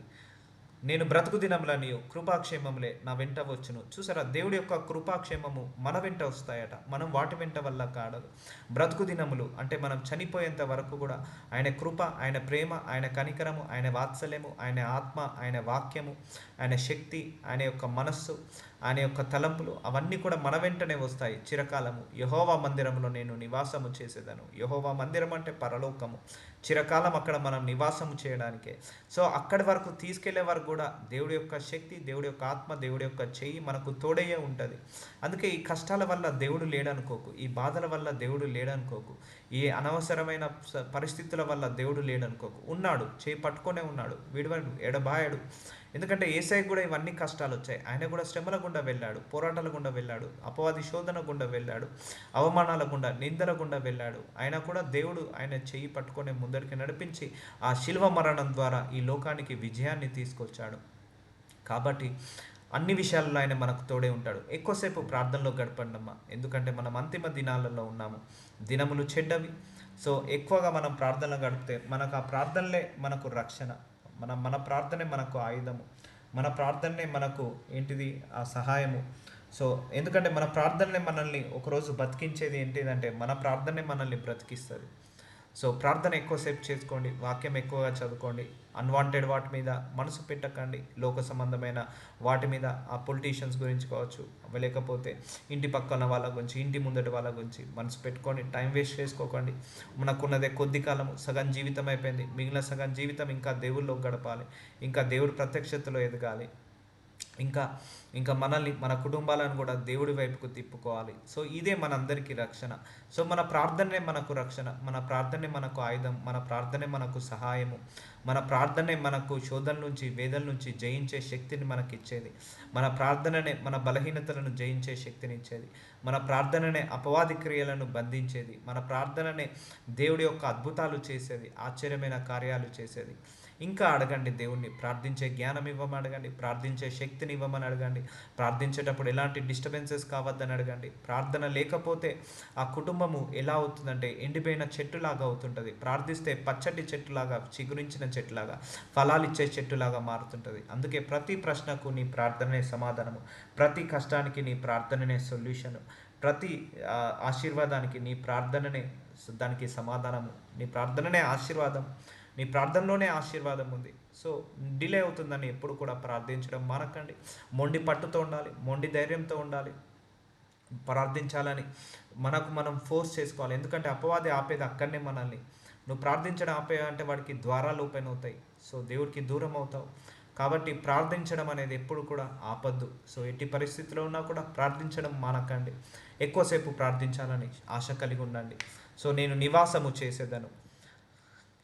నేను బ్రతుకు దినములనియు కృపాక్షేమములే నా వెంట వచ్చును. చూసారా? దేవుడి యొక్క కృపాక్షేమము మన వెంట వస్తాయట. మనం వాటి వెంట వల్ల కాడదు. బ్రతుకు దినములు అంటే మనం చనిపోయేంత వరకు కూడా ఆయన కృప ఆయన ప్రేమ ఆయన కనికరము ఆయన వాత్సల్యము ఆయన ఆత్మ ఆయన వాక్యము ఆయన శక్తి ఆయన యొక్క మనస్సు ఆయన యొక్క తలంపులు అవన్నీ కూడా మన వెంటనే వస్తాయి. చిరకాలము. యహోవా మందిరంలో నేను నివాసము చేసేదను. యహోవా మందిరం అంటే పరలోకము. చిరకాలం అక్కడ మనం నివాసము చేయడానికే. సో అక్కడి వరకు తీసుకెళ్ళే వరకు కూడా దేవుడి యొక్క శక్తి దేవుడి యొక్క ఆత్మ దేవుడి యొక్క చెయ్యి మనకు తోడయ్యే ఉంటుంది. అందుకే ఈ కష్టాల వల్ల దేవుడు లేడనుకోకు. ఈ బాధల వల్ల దేవుడు లేడనుకోకు. ఈ అనవసరమైన పరిస్థితుల వల్ల దేవుడు లేడనుకోకు. ఉన్నాడు. చేయి పట్టుకొనే ఉన్నాడు. విడవడు. ఎడబాయడు. ఎందుకంటే ఏసఐ కూడా ఇవన్నీ కష్టాలు వచ్చాయి ఆయన కూడా శ్రమల గుండా వెళ్ళాడు పోరాటాల గుండా వెళ్ళాడు అపవాది శోధన గుండా వెళ్ళాడు అవమానాల గుండా నిందల గుండా వెళ్ళాడు. ఆయన కూడా దేవుడు ఆయన చెయ్యి పట్టుకొని ముందరికి నడిపించి ఆ శిల్వ మరణం ద్వారా ఈ లోకానికి విజయాన్ని తీసుకొచ్చాడు. కాబట్టి అన్ని విషయాల్లో ఆయన మనకు తోడే ఉంటాడు. ఎక్కువసేపు ప్రార్థనలో గడపండమ్మా. ఎందుకంటే మనం అంతిమ దినాలలో ఉన్నాము. దినములు చెడ్డవి. సో ఎక్కువగా మనం ప్రార్థనలు గడిపితే మనకు ఆ ప్రార్థనలే మనకు రక్షణ. మన మన ప్రార్థనే మనకు ఆయుధము. మన ప్రార్థనే మనకు ఏంటిది? ఆ సహాయము. సో ఎందుకంటే మన ప్రార్థననే మనల్ని ఒకరోజు బతికించేది ఏంటిదంటే మన ప్రార్థనే మనల్ని బ్రతికిస్తుంది. సో ప్రార్థన ఎక్కువసేపు చేసుకోండి వాక్యం ఎక్కువగా చదువుకోండి అన్వాంటెడ్ వాటి మీద మనసు పెట్టకండి. లోక సంబంధమైన వాటి మీద ఆ పొలిటీషియన్స్ గురించి కావచ్చు లేకపోతే ఇంటి పక్కన వాళ్ళ గురించి ఇంటి ముందటి వాళ్ళ గురించి మనసు పెట్టుకొని టైం వేస్ట్ చేసుకోకండి. మనకున్నదే కొద్ది కాలము సగం జీవితం అయిపోయింది. మిగిలిన సగం జీవితం ఇంకా దేవుళ్ళలో గడపాలి. ఇంకా దేవుడు ప్రత్యక్షతలో ఎదగాలి. ఇంకా ఇంకా మనల్ని మన కుటుంబాలను కూడా దేవుడి వైపుకు తిప్పుకోవాలి. సో ఇదే మనందరికీ రక్షణ. సో మన ప్రార్థనే మనకు రక్షణ. మన ప్రార్థనే మనకు ఆయుధం. మన ప్రార్థనే మనకు సహాయము. మన ప్రార్థనే మనకు శోధన నుంచి వేదల నుంచి జయించే శక్తిని మనకి ఇచ్చేది మన ప్రార్థననే మన బలహీనతలను జయించే శక్తిని ఇచ్చేది. మన ప్రార్థననే అపవాది క్రియలను బంధించేది. మన ప్రార్థననే దేవుడి యొక్క అద్భుతాలు చేసేది. ఆశ్చర్యమైన కార్యాలు చేసేది. ఇంకా అడగండి దేవుణ్ణి. ప్రార్థించే జ్ఞానం ఇవ్వమని అడగండి. ప్రార్థించే శక్తిని ఇవ్వమని అడగండి. ప్రార్థించేటప్పుడు ఎలాంటి డిస్టర్బెన్సెస్ కావద్దని అడగండి. ప్రార్థన లేకపోతే ఆ కుటుంబము ఎలా అవుతుందంటే ఎండిపోయిన చెట్టులాగా అవుతుంటుంది. ప్రార్థిస్తే పచ్చటి చెట్టులాగా చిగురించిన చెట్టులాగా ఫలాలు ఇచ్చే చెట్టులాగా మారుతుంటుంది. అందుకే ప్రతి ప్రశ్నకు నీ ప్రార్థనే సమాధానము. ప్రతి కష్టానికి నీ ప్రార్థననే సొల్యూషన్ ప్రతి ఆశీర్వాదానికి నీ ప్రార్థననే దానికి సమాధానము. నీ ప్రార్థననే ఆశీర్వాదం. మీ ప్రార్థనలోనే ఆశీర్వాదం ఉంది. సో డిలే అవుతుందని ఎప్పుడు కూడా ప్రార్థించడం మానకండి. మొండి పట్టుతో ఉండాలి మొండి ధైర్యంతో ఉండాలి. ప్రార్థించాలని మనకు మనం ఫోర్స్ చేసుకోవాలి. ఎందుకంటే అపవాది ఆపేది అక్కడనే మనల్ని. నువ్వు ప్రార్థించడం ఆపే అంటే వాడికి ద్వారాలు ఓపెన్ అవుతాయి. సో దేవుడికి దూరం అవుతావు. కాబట్టి ప్రార్థించడం అనేది ఎప్పుడు కూడా ఆపద్దు. సో ఎట్టి పరిస్థితిలో ఉన్నా కూడా ప్రార్థించడం మానకండి. ఎక్కువసేపు ప్రార్థించాలని ఆశ కలిగి ఉండండి. సో నేను నివాసము చేసేదను.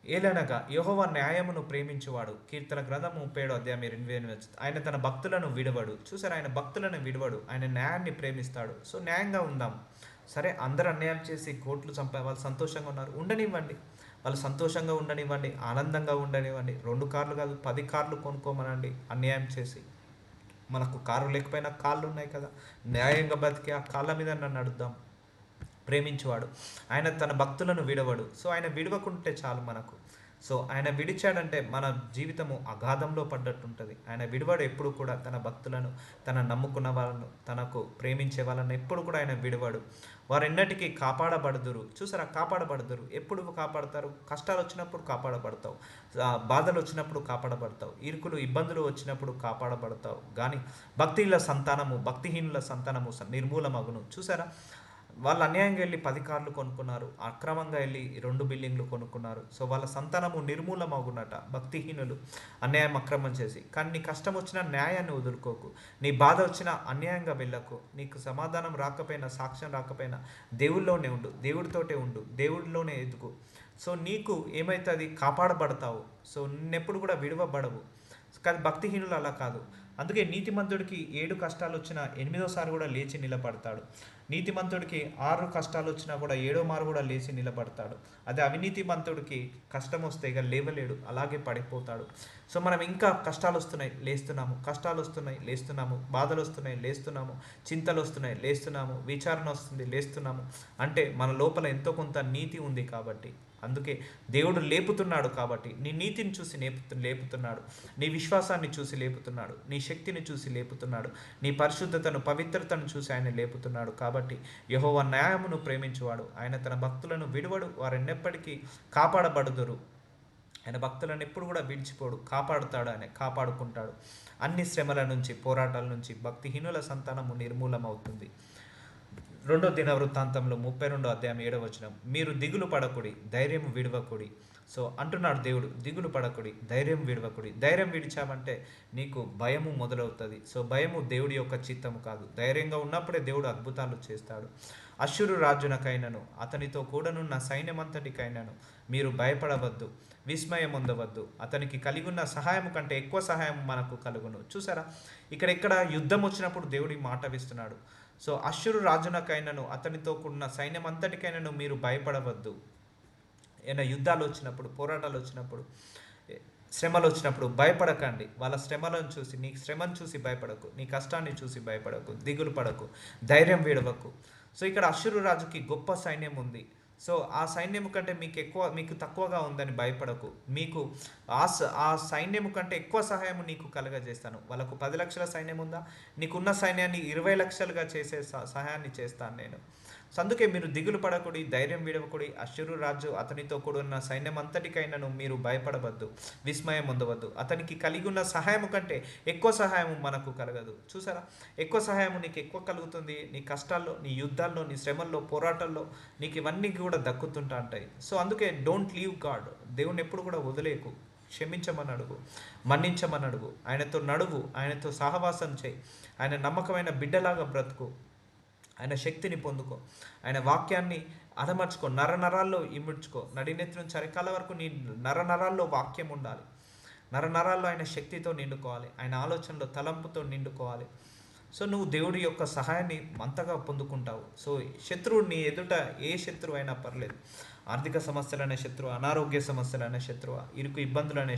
ఏలనగా యహోవ న్యాయమును ప్రేమించువాడు. కీర్తన గ్రంథం ముప్పై ఏడు అధ్యాయం ఎనిమిది ఎనిమిది ఆయన తన భక్తులను విడవడు. చూసారు ఆయన భక్తులను విడవడు. ఆయన న్యాయాన్ని ప్రేమిస్తాడు. సో న్యాయంగా ఉందాం. సరే అందరు అన్యాయం చేసి కోట్లు చంపా వాళ్ళు సంతోషంగా ఉన్నారు. ఉండనివ్వండి. వాళ్ళు సంతోషంగా ఉండనివ్వండి. ఆనందంగా ఉండనివ్వండి. రెండు కార్లు కాదు పది కార్లు కొనుక్కోమనండి. అన్యాయం చేసి. మనకు కారు లేకపోయినా కాళ్ళు ఉన్నాయి కదా. న్యాయంగా బతికి ఆ కాళ్ళ మీద నన్ను అడుద్దాం ప్రేమించేవాడు. ఆయన తన భక్తులను విడవడు. సో ఆయన విడవకుంటే చాలు మనకు. సో ఆయన విడిచాడంటే మన జీవితము అగాధంలో పడ్డట్టుంటుంది. ఆయన విడివాడు ఎప్పుడు కూడా తన భక్తులను తన నమ్ముకున్న వాళ్ళను తనకు ప్రేమించే వాళ్ళను ఎప్పుడు కూడా ఆయన విడివాడు. వారెన్నటికీ కాపాడబడదురు. చూసారా? కాపాడబడదురు. ఎప్పుడు కాపాడతారు? కష్టాలు వచ్చినప్పుడు కాపాడబడతావు. బాధలు వచ్చినప్పుడు కాపాడబడతావు. ఇరుకులు ఇబ్బందులు వచ్చినప్పుడు కాపాడబడతావు. కానీ భక్తిల సంతానము భక్తిహీనుల సంతానము స- నిర్మూలమగును. చూసారా? వాళ్ళు అన్యాయంగా వెళ్ళి పది కార్లు కొనుక్కున్నారు అక్రమంగా వెళ్ళి రెండు బిల్డింగ్లు కొనుక్కున్నారు. సో వాళ్ళ సంతానము నిర్మూలమగునట భక్తిహీనులు అన్యాయం అక్రమం చేసి. కానీ నీ కష్టం వచ్చినా న్యాయాన్ని వదులుకోకు. నీ బాధ వచ్చినా అన్యాయంగా వెళ్ళకు. నీకు సమాధానం రాకపోయినా సాక్ష్యం రాకపోయినా దేవుడిలోనే ఉండు దేవుడితోటే ఉండు దేవుడిలోనే ఎదుగు. సో నీకు ఏమైతుంది? కాపాడబడతావు. సో నిన్నెప్పుడు కూడా విడవబడవు. కానీ భక్తిహీనులు అలా కాదు. అందుకే నీతిమంతుడికి ఏడు కష్టాలు వచ్చినా ఎనిమిదోసారి కూడా లేచి నిలబడతాడు. నీతిమంతుడికి ఆరు కష్టాలు వచ్చినా కూడా ఏడో మారు కూడా లేచి నిలబడతాడు. అదే అవినీతిమంతుడికి కష్టం వస్తే ఇక లేవలేడు అలాగే పడిపోతాడు. సో మనం ఇంకా కష్టాలు వస్తున్నాయి లేస్తున్నాము. కష్టాలు వస్తున్నాయి లేస్తున్నాము. బాధలు వస్తున్నాయి లేస్తున్నాము. చింతలు వస్తున్నాయి లేస్తున్నాము. విచారణ వస్తుంది లేస్తున్నాము. అంటే మన లోపల ఎంతో కొంత నీతి ఉంది కాబట్టి. అందుకే దేవుడు లేపుతున్నాడు కాబట్టి. నీ నీతిని చూసి లేపు లేపుతున్నాడు. నీ విశ్వాసాన్ని చూసి లేపుతున్నాడు. నీ శక్తిని చూసి లేపుతున్నాడు. నీ పరిశుద్ధతను పవిత్రతను చూసి ఆయన లేపుతున్నాడు కాబట్టి యహోవ న్యాయమును ప్రేమించువాడు. ఆయన తన భక్తులను విడువడు వారెన్నెప్పటికీ కాపాడబడుదురు. ఆయన భక్తులను ఎప్పుడు కూడా విడిచిపోడు కాపాడుతాడు ఆయన కాపాడుకుంటాడు. అన్ని శ్రమల నుంచి పోరాటాల నుంచి భక్తిహీనుల సంతానము నిర్మూలమవుతుంది. రెండో దిన వృత్తాంతంలో ముప్పై రెండో అధ్యాయం ఏడవచనం మీరు దిగులు పడకుడి ధైర్యం విడవకుడి. సో అంటున్నాడు దేవుడు దిగులు పడకుడి ధైర్యం విడవకుడి. ధైర్యం విడిచామంటే నీకు భయము మొదలవుతుంది. సో భయము దేవుడి యొక్క చిత్తము కాదు. ధైర్యంగా ఉన్నప్పుడే దేవుడు అద్భుతాలు చేస్తాడు. అశ్వరు రాజునకైనను అతనితో కూడనున్న సైన్యమంతటికైనను మీరు భయపడవద్దు విస్మయం పొందవద్దు అతనికి కలిగి ఉన్న సహాయం కంటే ఎక్కువ సహాయం మనకు కలుగును. చూసారా? ఇక్కడ ఎక్కడ యుద్ధం వచ్చినప్పుడు దేవుడి మాట విస్తున్నాడు సో అశ్వరు రాజునకైనను అతనితో కూడిన సైన్యం అంతటికైనను మీరు భయపడవద్దు. ఏమైనా యుద్ధాలు వచ్చినప్పుడు పోరాటాలు వచ్చినప్పుడు శ్రమలు వచ్చినప్పుడు భయపడకండి. వాళ్ళ శ్రమలను చూసి నీ శ్రమను చూసి భయపడకు. నీ కష్టాన్ని చూసి భయపడకు. దిగులు పడకు. ధైర్యం వీడవకు. సో ఇక్కడ అశ్వరు రాజుకి గొప్ప సైన్యం ఉంది. సో ఆ సైన్యం కంటే మీకు ఎక్కువ మీకు తక్కువగా ఉందని భయపడకు. మీకు ఆ ఆ సైన్యం కంటే ఎక్కువ సహాయం నీకు కలగజేస్తాను. వాళ్ళకు పది లక్షల సైన్యం ఉందా? నీకున్న సైన్యాన్ని ఇరవై లక్షలుగా చేసే స- సహాయాన్ని చేస్తాను నేను. అందుకే మీరు దిగులు పడకుడి ధైర్యం విడవకుడి అశ్వరు రాజు అతనితో కూడున్న సైన్యమంతటికైనను మీరు భయపడవద్దు విస్మయం పొందవద్దు అతనికి కలిగి ఉన్న సహాయము కంటే ఎక్కువ సహాయం మనకు కలగదు. చూసారా? ఎక్కువ సహాయం నీకు ఎక్కువ కలుగుతుంది. నీ కష్టాల్లో నీ యుద్ధాల్లో నీ శ్రమల్లో పోరాటాల్లో నీకు ఇవన్నీ కూడా దక్కుతుంటా ఉంటాయి సో అందుకే డోంట్ లీవ్ గాడ్. దేవుని ఎప్పుడు కూడా వదిలేకు. క్షమించమని అడుగు. మన్నించమని అడుగు. ఆయనతో నడువు ఆయనతో సహవాసం చేయి. ఆయన నమ్మకమైన బిడ్డలాగా బ్రతుకు. ఆయన శక్తిని పొందుకో. ఆయన వాక్యాన్ని అదమర్చుకో నర నరాల్లో ఇముడ్చుకో. నడినెత్తి నుంచి చరికాల వరకు నీ నర నరాల్లో వాక్యం ఉండాలి. నర నరాల్లో ఆయన శక్తితో నిండుకోవాలి. ఆయన ఆలోచనలో తలంపుతో నిండుకోవాలి. సో నువ్వు దేవుడి యొక్క సహాయాన్ని అంతగా పొందుకుంటావు. సో శత్రువు నీ ఎదుట ఏ శత్రువు అయినా పర్లేదు. ఆర్థిక సమస్యలు అనే శత్రువు? అనారోగ్య సమస్యలు అనే ఇరుకు ఇబ్బందులు అనే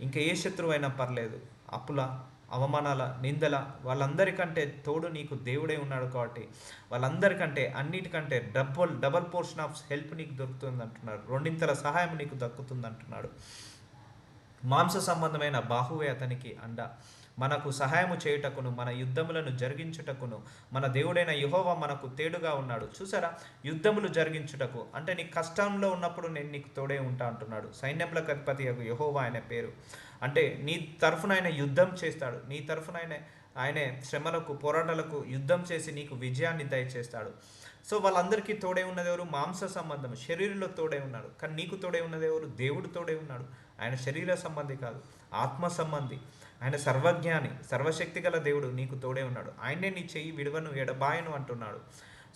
ఇంకా ఏ శత్రువు అయినా పర్లేదు. అప్పుల అవమానాల నిందల వాళ్ళందరికంటే తోడు నీకు దేవుడే ఉన్నాడు కాబట్టి వాళ్ళందరికంటే అన్నిటికంటే double double portion of help నీకు దొరుకుతుంది అంటున్నాడు రెండింతల సహాయం నీకు దక్కుతుంది అంటున్నాడు మాంస సంబంధమైన బాహువే అతనికి అండ. మనకు సహాయము చేయుటకును మన యుద్ధములను జరిగించుటకును మన దేవుడైన యహోవా మనకు తేడుగా ఉన్నాడు. చూసారా? యుద్ధములు జరిగించుటకు. అంటే నీ కష్టంలో ఉన్నప్పుడు నేను నీకు తోడే ఉంటా అంటున్నాడు. సైన్యములకు అధిపతి యహోవా అనే పేరు. అంటే నీ తరఫున ఆయన యుద్ధం చేస్తాడు. నీ తరఫున ఆయన ఆయనే శ్రమలకు పోరాటాలకు యుద్ధం చేసి నీకు విజయాన్ని దయచేస్తాడు. సో వాళ్ళందరికీ తోడే ఉన్నది ఎవరు? మాంస సంబంధం. శరీరంలో తోడే ఉన్నాడు. కానీ నీకు తోడే ఉన్నది ఎవరు? దేవుడు తోడే ఉన్నాడు. ఆయన శరీర సంబంధి కాదు. ఆత్మ సంబంధి. ఆయన సర్వజ్ఞాని సర్వశక్తి గల దేవుడు నీకు తోడే ఉన్నాడు. ఆయనే నీ చెయ్యి విడవను ఎడబాయను అంటున్నాడు.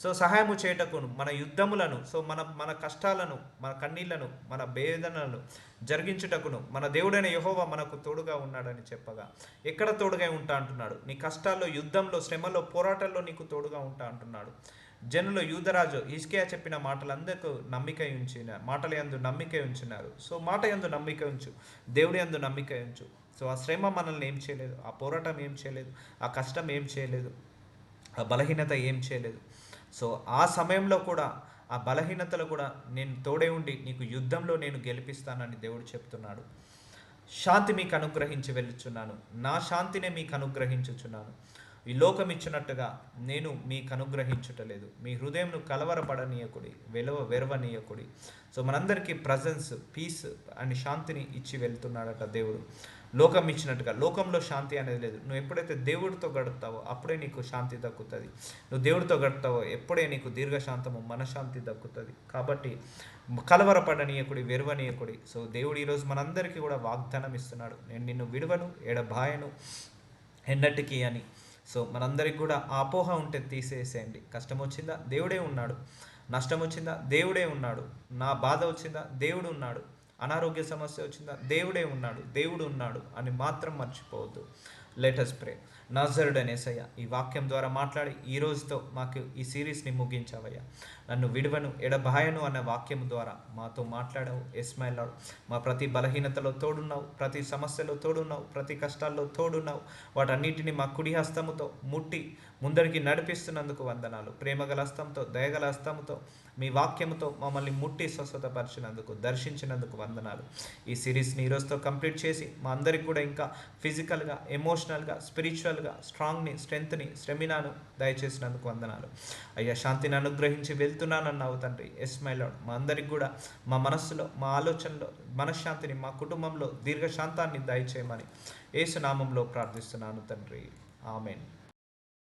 సో సహాయము చేయటకును మన యుద్ధములను సో మన మన కష్టాలను మన కన్నీళ్ళను మన వేదనలను జరిగించుటకును. మన దేవుడైన యహోవా మనకు తోడుగా ఉన్నాడని చెప్పగా ఎక్కడ తోడుగా ఉంటా? అంటున్నాడు. నీ కష్టాల్లో యుద్ధంలో శ్రమలో పోరాటాల్లో నీకు తోడుగా ఉంటా? అంటున్నాడు. జనులు యూదరాజు హిస్కియా చెప్పిన మాటలందరికీ నమ్మిక ఉంచిన మాటల యందు నమ్మిక ఉంచినారు. సో మాట యందు నమ్మిక ఉంచు దేవుడి యందు నమ్మిక ఉంచు. సో ఆ శ్రమ మనల్ని ఏం చేయలేదు ఆ పోరాటం ఏం చేయలేదు ఆ కష్టం ఏం చేయలేదు ఆ బలహీనత ఏం చేయలేదు. సో ఆ సమయంలో కూడా ఆ బలహీనతలు కూడా నేను తోడే ఉండి నీకు యుద్ధంలో నేను గెలిపిస్తానని దేవుడు చెప్తున్నాడు. శాంతి మీకు అనుగ్రహించి వెళ్ళుచున్నాను. నా శాంతినే మీకు అనుగ్రహించుచున్నాను. ఈ లోకం ఇచ్చినట్టుగా నేను మీకు అనుగ్రహించుటలేదు. మీ హృదయంను కలవరపడనీయకుడి వెలవ వెరవనీయకుడి. సో మనందరికీ ప్రజెన్స్ పీస్ అండ్ శాంతిని ఇచ్చి వెళ్తున్నాడట దేవుడు. లోకం ఇచ్చినట్టుగా. లోకంలో శాంతి అనేది లేదు. నువ్వు ఎప్పుడైతే దేవుడితో గడుపుతావో అప్పుడే నీకు శాంతి దక్కుతుంది. నువ్వు దేవుడితో గడుపుతావో ఎప్పుడే నీకు దీర్ఘశాంతము మనశాంతి దక్కుతుంది. కాబట్టి కలవరపడనీయకుడి వెరవనీయకుడి. సో దేవుడు ఈరోజు మనందరికీ కూడా వాగ్దానం ఇస్తున్నాడు. నేను నిన్ను విడవను ఎడబాయను ఎన్నటికీ అని. సో మనందరికి కూడా ఆపోహ అపోహ ఉంటే తీసేసేయండి. కష్టం వచ్చిందా? దేవుడే ఉన్నాడు. నష్టం వచ్చిందా? దేవుడే ఉన్నాడు. నా బాధ వచ్చిందా? దేవుడు ఉన్నాడు. అనారోగ్య సమస్య వచ్చిందా? దేవుడే ఉన్నాడు దేవుడు ఉన్నాడు అని మాత్రం మర్చిపోవద్దు. లెటస్ ప్రే నజరుడు అనేసయ్య ఈ వాక్యం ద్వారా మాట్లాడి ఈ రోజుతో మాకు ఈ సిరీస్ని ముగించావయ్యా. నన్ను విడువను ఎడబాయను అన్న వాక్యం ద్వారా మాతో మాట్లాడావు ఎస్మైల్ మా ప్రతి బలహీనతలో తోడున్నావు ప్రతి సమస్యలో తోడున్నావు ప్రతి కష్టాల్లో తోడున్నావు. వాటన్నిటిని మా కుడి హస్తముతో ముట్టి ముందరికి నడిపిస్తున్నందుకు వందనాలు. ప్రేమగల హస్తంతో దయగల హస్తంతో మీ వాక్యముతో మమ్మల్ని ముట్టి స్వస్థతపరిచినందుకు దర్శించినందుకు వందనాలు. ఈ సిరీస్ని ఈరోజుతో కంప్లీట్ చేసి మా అందరికి కూడా ఇంకా ఫిజికల్గా ఎమోషనల్గా స్పిరిచువల్గా స్ట్రాంగ్ని స్ట్రెంగ్త్ని స్టెమినాను దయచేసినందుకు వందనాలు. అయ్యా శాంతిని అనుగ్రహించి వెళ్తున్నానన్నావు తండ్రి. ఎస్ మై లాడ్ మా అందరికి కూడా మా మనస్సులో మా ఆలోచనలో మనశ్శాంతిని మా కుటుంబంలో దీర్ఘశాంతాన్ని దయచేయమని ఏసునామంలో ప్రార్థిస్తున్నాను తండ్రి. ఆమెన్.